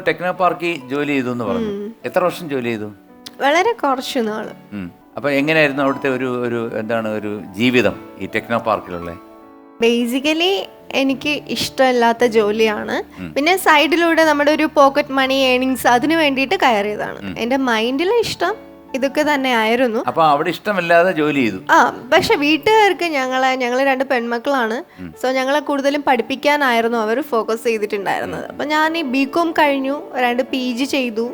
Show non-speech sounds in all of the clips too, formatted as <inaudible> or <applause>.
Techno പാർക്കിൽ ജോലി ചെയ്തു എന്ന് പറഞ്ഞു. എത്ര വർഷം ജോലി ചെയ്തു? വളരെ കുറച്ചു നാൾ. അപ്പൊ എങ്ങനെയായിരുന്നു അവിടുത്തെ ഒരു ഒരു എന്താണ് ഒരു ജീവിതം ഈ ടെക്നോ പാർക്കിലുള്ള ബേസിക്കലി എനിക്ക് ഇഷ്ടമില്ലാത്ത ജോലിയാണ്. പിന്നെ സൈഡിലൂടെ നമ്മുടെ ഒരു പോക്കറ്റ് മണി ഏണിങ്സ് അതിനു വേണ്ടിയിട്ട് കയറിയതാണ്. എന്റെ മൈൻഡിലെ ഇഷ്ടം. ഇതൊക്കെ തന്നെ ആയിരുന്നു. അപ്പൊ അവിടെ ഇഷ്ടമില്ലാതെ ജോലി ചെയ്തു. ആ പക്ഷെ വീട്ടുകാർക്ക് ഞങ്ങളെ ഞങ്ങൾ രണ്ട് പെൺമക്കളാണ്. സോ ഞങ്ങളെ കൂടുതലും പഠിപ്പിക്കാനായിരുന്നു അവർ ഫോക്കസ് ചെയ്തിട്ടുണ്ടായിരുന്നത്. അപ്പൊ ഞാൻ ഈ ബി കോം കഴിഞ്ഞു രണ്ട് പി ജി ചെയ്തു.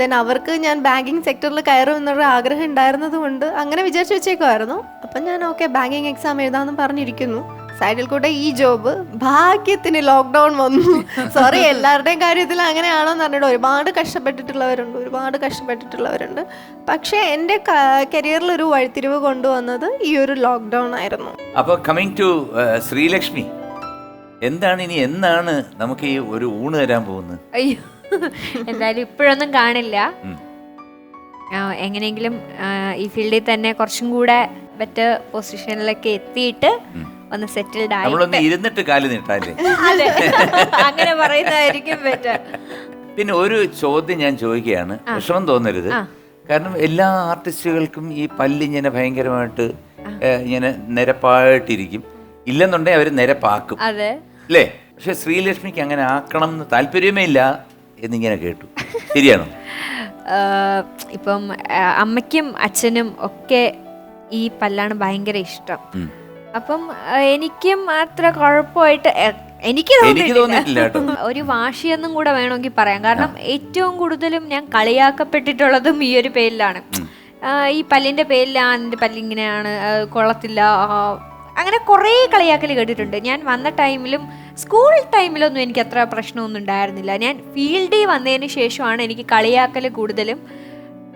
ദെൻ അവർക്ക് ഞാൻ ബാങ്കിങ് സെക്ടറിൽ കയറും എന്നൊരു ആഗ്രഹം ഉണ്ടായിരുന്നത് കൊണ്ട് അങ്ങനെ വിചാരിച്ചു വെച്ചേക്കുമായിരുന്നു അപ്പം ഞാൻ ഓക്കെ ബാങ്കിങ് എക്സാം എഴുതാമെന്ന് പറഞ്ഞിരിക്കുന്നു. സൈഡിൽ കൂടെ ഈ ജോബ് ഭാഗ്യത്തിന് ലോക്ക്ഡൗൺ വന്നു. സോറി എല്ലാവരുടെയും കാര്യത്തിൽ അങ്ങനെയാണോന്ന് പറഞ്ഞിട്ട് ഒരുപാട് കഷ്ടപ്പെട്ടിട്ടുള്ളവരുണ്ട് ഒരുപാട് കഷ്ടപ്പെട്ടിട്ടുള്ളവരുണ്ട്. പക്ഷേ എന്റെ കരിയറിൽ ഒരു വഴിത്തിരിവ് കൊണ്ടുവന്നത് ഈ ഒരു ലോക്ക്ഡൗൺ ആയിരുന്നു. അപ്പോൾ കമ്മിങ് ടു ശ്രീലക്ഷ്മി എന്താണ് ഇനി എന്നാണ് നമുക്ക് ഈ ഒരു ഊണ് തരാൻ പോകുന്നത്? അയ്യോ എന്തായാലും ഇപ്പോഴൊന്നും കാണില്ല. എങ്ങനെയെങ്കിലും ഈ ഫീൽഡിൽ തന്നെ കുറച്ചും കൂടെ ബെറ്റർ പൊസിഷനിലൊക്കെ എത്തിയിട്ട് ഒന്ന് സെറ്റിൽഡ് ആയി നമ്മളൊന്ന് ഇരുന്നിട്ട് കാൽ നീട്ടാല്ലേ? അതെ. അങ്ങനെ പറയുന്നതായിരിക്കും ബെറ്റർ പിന്നെ ഒരു ചോദ്യം ഞാൻ ചോദിക്കുകയാണ്. വിഷമം തോന്നരുത്. കാരണം എല്ലാ ആർട്ടിസ്റ്റുകൾക്കും ഈ പല്ലിങ്ങനെ ഭയങ്കരമായിട്ട് ഇങ്ങനെ നിരപ്പായിട്ടിരിക്കും. ഇല്ലെന്നുണ്ടെങ്കിൽ അവർ നിരപ്പാക്കും. അല്ലേ പക്ഷെ ശ്രീലക്ഷ്മിക്ക് അങ്ങനെ ആക്കണം എന്ന് താല്പര്യമേ ഇല്ല എന്നിങ്ങനെ കേട്ടു. ശരിയാണോ? <laughs> ഇപ്പം അമ്മയ്ക്കും അച്ഛനും ഒക്കെ ഈ പല്ലാണ് ഭയങ്കര ഇഷ്ടം. അപ്പം എനിക്ക് അത്ര കുഴപ്പമായിട്ട് എനിക്ക് തോന്നിയിട്ടില്ല. <laughs> ഒരു വാശിയെന്നും കൂടെ വേണമെങ്കിൽ പറയാം. കാരണം ഏറ്റവും കൂടുതലും ഞാൻ കളിയാക്കപ്പെട്ടിട്ടുള്ളതും ഈ ഒരു പേരിലാണ്. ഈ പല്ലിന്റെ പേരിൽ ആ നിന്റെ പല്ലിങ്ങനെയാണ് കൊള്ളത്തില്ല അങ്ങനെ കുറേ കളിയാക്കൽ കേട്ടിട്ടുണ്ട്. ഞാൻ വന്ന ടൈമിലും സ്കൂൾ ടൈമിലൊന്നും എനിക്ക് അത്ര പ്രശ്നമൊന്നും ഉണ്ടായിരുന്നില്ല. ഞാൻ ഫീൽഡിൽ വന്നതിന് ശേഷമാണ് എനിക്ക് കളിയാക്കൽ കൂടുതലും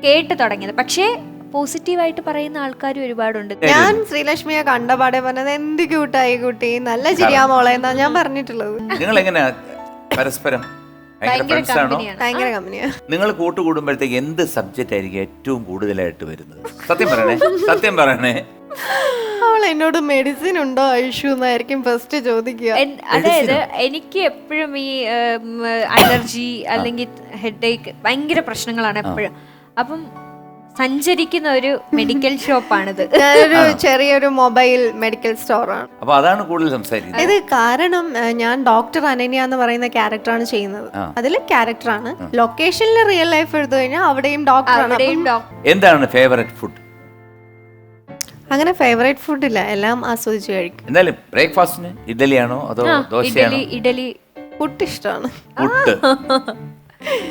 കേട്ട് തുടങ്ങിയത്. പക്ഷേ പോസിറ്റീവായിട്ട് പറയുന്ന ആൾക്കാർ ഒരുപാടുണ്ട്. ഞാൻ ശ്രീലക്ഷ്മിയെ കണ്ടപാടെ പറഞ്ഞത് എന്ത് ക്യൂട്ടായി കുട്ടി. നല്ല ചിരിയാ മോളെ എന്നാ ഞാൻ പറഞ്ഞിട്ടുള്ളത്. നിങ്ങൾ എങ്ങനെയാ പരസ്പരം? ഭയങ്കര കമ്പനിയാ നിങ്ങൾ കൂട്ടുകൂടുമ്പോഴത്തേക്ക് എന്ത് സബ്ജക്റ്റ് ആയിരിക്കും ഏറ്റവും കൂടുതലായിട്ട് വരുന്നത്? സത്യം പറയണേ സത്യം പറയണേ. അവൾ എന്നോട് മെഡിസിൻ ഉണ്ടോ ഐഷു എന്നായിരിക്കും ഫസ്റ്റ് ചോദിക്കുക. അതായത് എനിക്ക് എപ്പോഴും ഈ അലർജി അല്ലെങ്കിൽ ഹെഡ് ഏക്ക് ഭയങ്കര പ്രശ്നങ്ങളാണ് എപ്പോഴും. അപ്പം സഞ്ചരിക്കുന്ന ഒരു മെഡിക്കൽ ഷോപ്പാണിത് <laughs> ഞാനൊരു ചെറിയൊരു മൊബൈൽ മെഡിക്കൽ സ്റ്റോറാണ്. അപ്പൊ അതാണ് കൂടുതൽ സംസാരിക്കുന്നത്. ഇത് കാരണം ഏഹ്, ഞാൻ ഡോക്ടർ അനന്യ എന്ന് പറയുന്ന ക്യാരക്ടറാണ് ചെയ്യുന്നത്. അതിൽ ക്യാരക്ടറാണ്. ലൊക്കേഷനിൽ റിയൽ ലൈഫ് എടുത്തു കഴിഞ്ഞാൽ അവിടെയും ഡോക്ടറാണ് അവിടെയും ഡോക്ടർ എന്താണ് ഫേവറേറ്റ് ഫുഡ് അങ്ങനെ ഫേവറേറ്റ് ഫുഡ് ഇല്ല. എല്ലാം ആസ്വദിച്ച് കഴിക്കും. എന്തായാലും ബ്രേക്ക്ഫാസ്റ്റിന് ഇഡലിയാണോ അതോ ദോശയാണോ? ഇഡലി ഇഡലി പുട്ട് ഇഷ്ടമാണ് പുട്ട്.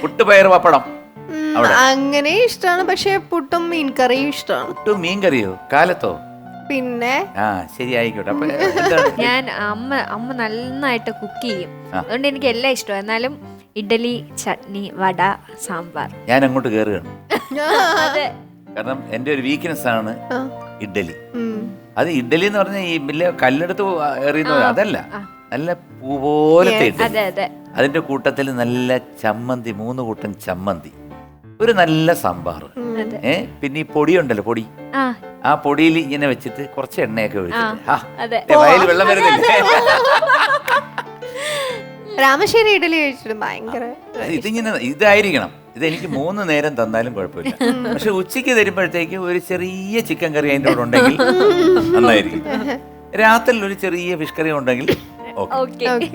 പുട്ട് പയർ പപ്പടം അങ്ങനെ ഇഷ്ടമാണ് പക്ഷെ പുട്ടും മീൻകറിയും ഇഷ്ടമാണ് പുട്ടും മീൻ കറിയോ കാലത്തോ? പിന്നെ? ആ ശരി ആയിക്കോട്ടെ. അപ്പൊ എന്താണ്? <laughs> ഞാൻ അമ്മ അമ്മ നന്നായിട്ട് കുക്ക് ചെയ്യും. അതുകൊണ്ട് എനിക്ക് എല്ലാം ഇഷ്ടമാണ് എന്നാലും ഇഡലി ചട്നി വട സാമ്പാർ. ഞാൻ അങ്ങോട്ട് കയറുകയാണ് <laughs> കാരണം എന്റെ ഒരു വീക്ക്നെസ് ആണ്. ഇഡലി. അത് ഇഡലി എന്ന് പറഞ്ഞാൽ ഈ വലിയ കല്ലെടുത്ത് എറിയുന്നത് അതല്ല. നല്ല പൂ പോലത്തെ ഇഡലി. അതിന്റെ കൂട്ടത്തിൽ നല്ല ചമ്മന്തി മൂന്ന് കൂട്ടം ചമ്മന്തി. ഒരു നല്ല സാമ്പാർ. ഏഹ് ഏ പിന്നെ ഈ പൊടിയുണ്ടല്ലോ പൊടി. ആ. ആ പൊടിയിൽ ഇങ്ങനെ വെച്ചിട്ട് കുറച്ച് എണ്ണയൊക്കെ ഒഴിച്ചിട്ട്. വായിൽ വെള്ളം വരുന്നില്ലേ? <laughs> രാമശ്ശേരി ഇഡലി കഴിച്ചിട്ട് ഭയങ്കര ഇതിങ്ങനെ ഇതായിരിക്കണം. ഇത് എനിക്ക് മൂന്ന് നേരം തന്നാലും കുഴപ്പമില്ല. പക്ഷെ ഉച്ചയ്ക്ക് തരുമ്പോഴത്തേക്ക് ഒരു ചെറിയ ചിക്കൻ കറി അതിന്റെ കൂടെ ഉണ്ടെങ്കിൽ <laughs> നന്നായിരിക്കും. രാത്രിയിൽ ഒരു ചെറിയ ഫിഷ് കറി ഉണ്ടെങ്കിൽ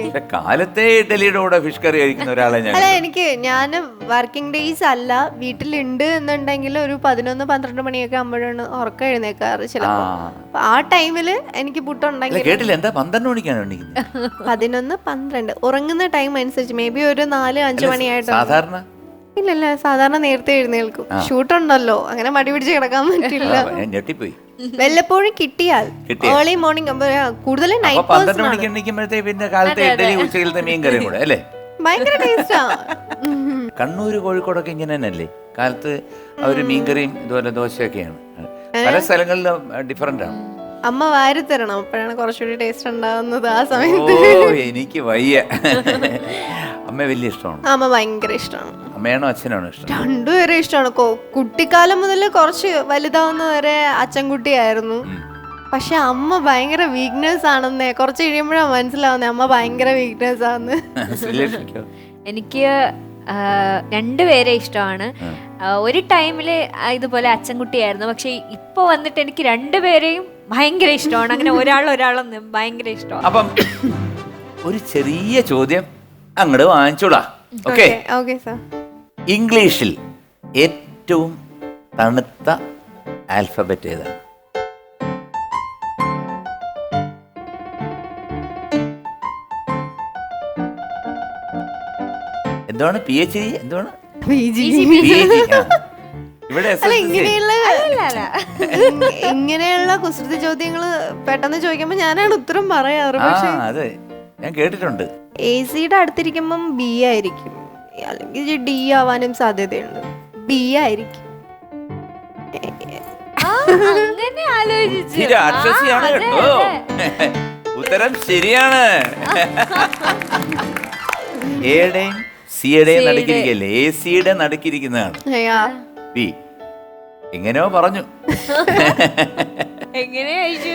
പക്ഷെ കാലത്തെ ഇഡലിയുടെ കൂടെ ഫിഷ് കറി കഴിക്കുന്ന ഒരാളെ ഞാൻ അല്ല എനിക്ക് ഞാൻ വർക്കിംഗ് ഡേയ്സ് അല്ല വീട്ടിലുണ്ട് എന്നുണ്ടെങ്കിൽ ഒരു പതിനൊന്ന് പന്ത്രണ്ട് മണിയൊക്കെ ആകുമ്പോഴാണ് ഉറക്കം എഴുന്നേക്കാറ് ആ. അപ്പൊ ആ ടൈമിൽ എനിക്ക് പുട്ടുണ്ടെങ്കിൽ കേട്ടില്ല എന്താ പന്ത്രണ്ട് മണിക്കാണ് എണീക്കുന്നത്? പതിനൊന്ന് പന്ത്രണ്ട്. ഉറങ്ങുന്ന ടൈം അനുസരിച്ച് മേ ബി ഒരു നാല് അഞ്ച് മണിയായിട്ട് സാധാരണ ഇല്ലല്ല സാധാരണ നേരത്തെ എഴുന്നേൽക്കും. ഷൂട്ട് ഉണ്ടല്ലോ അങ്ങനെ മടി പിടിച്ച് കിടക്കാൻ പറ്റില്ല. ഞാൻ ഞെട്ടിപ്പോയി. വല്ലപ്പോഴും കിട്ടിയാൽ. ഏർലി മോർണിംഗ് കൂടുതലും നൈറ്റ് പന്ത്രണ്ട് മണിക്ക് പിന്നെ കാലത്തെ ഇഡലി ഉച്ചയിലത്തെ മീൻ കറിയും കൂടെ അല്ലേ? ഭയങ്കര ടേസ്റ്റാ കണ്ണൂര് കോഴിക്കോടൊക്കെ ഇങ്ങനെ തന്നെയല്ലേ? കാലത്ത് അവർ മീൻകറിയും ഇതുപോലെ ദോശയൊക്കെയാണ്. പല സ്ഥലങ്ങളിലും ഡിഫറെന്റ് ആണ്. അമ്മ വാരി തരണം. അപ്പോഴാണ് കുറച്ചുകൂടി ടേസ്റ്റ് ഉണ്ടാവുന്നത് ആ ഓ സമയത്ത്. എനിക്ക് വയ്യ. അമ്മ വലിയ ഇഷ്ടമാണ്? അമ്മ ഭയങ്കര ഇഷ്ടമാണ്. അമ്മയാണോ അച്ഛനാണോ ഇഷ്ടം? രണ്ടുപേരെ ഇഷ്ടമാണ്. കൊ- കുട്ടിക്കാലം മുതൽ കുറച്ച് വലുതാവുന്ന വരെ അച്ഛൻകുട്ടിയായിരുന്നു പക്ഷെ അമ്മ ഭയങ്കര വീക്ക്നെസ് ആണെന്നേ കുറച്ച് കഴിയുമ്പോഴാണ് മനസ്സിലാവുന്നേ അമ്മ ഭയങ്കര വീക്ക്നെസ് ആണെന്ന് ശ്രീലക്ഷ്മിക്കോ? എനിക്ക് ആ, രണ്ടുപേരെ ഇഷ്ടമാണ്. ആ, ഒരു ടൈമിൽ ഇതുപോലെ അച്ഛൻ കുട്ടിയായിരുന്നു. പക്ഷെ ഇപ്പൊ വന്നിട്ട് എനിക്ക് രണ്ടുപേരെയും ഭയങ്കര ഇഷ്ടമാണ്. അങ്ങനെ ഒരാൾ ഒരാളൊന്നും ഭയങ്കര ഇഷ്ടമാണ്. അപ്പം ഒരു ചെറിയ ചോദ്യം. അങ്ങോട്ട് വാങ്ങിച്ചോളാ. ഓക്കെ ഓക്കെ സാർ ഇംഗ്ലീഷിൽ ഏറ്റവും തണുത്ത ആൽഫബറ്റ് ഏതാണ്? എന്താണ് പി എച്ച് ഡി എന്താണ്. ഇങ്ങനെയുള്ള ഇങ്ങനെയുള്ള കുസൃതി ചോദ്യങ്ങൾ പെട്ടെന്ന് ചോദിക്കുമ്പോ ഞാനാണ് ഉത്തരം പറയാറ്. പക്ഷേ അതെ. ഞാൻ കേട്ടിട്ടുണ്ട്. എ സിയുടെ അടുത്തിരിക്കുമ്പം ബി ആയിരിക്കും. അല്ലെങ്കിൽ ഡി ആവാനും സാധ്യതയുണ്ട്. ബി ആയിരിക്കും. ആ, അങ്ങനെ ആലോചിച്ചു. ഇത് രാക്ഷസിയാണ് ആ, അതെ, കേട്ടോ. അതെ. ഉത്തരം ശരിയാണ്. എയുടെയും സിയുടെയും സിയുടെ. നടുക്കിരിക്കല്ലേ? എ സിയുടെ നടുക്കിരിക്കുന്നതാണ്. അയ്യാ. ബി എങ്ങനെയോ പറഞ്ഞു. എങ്ങനെ അയച്ചു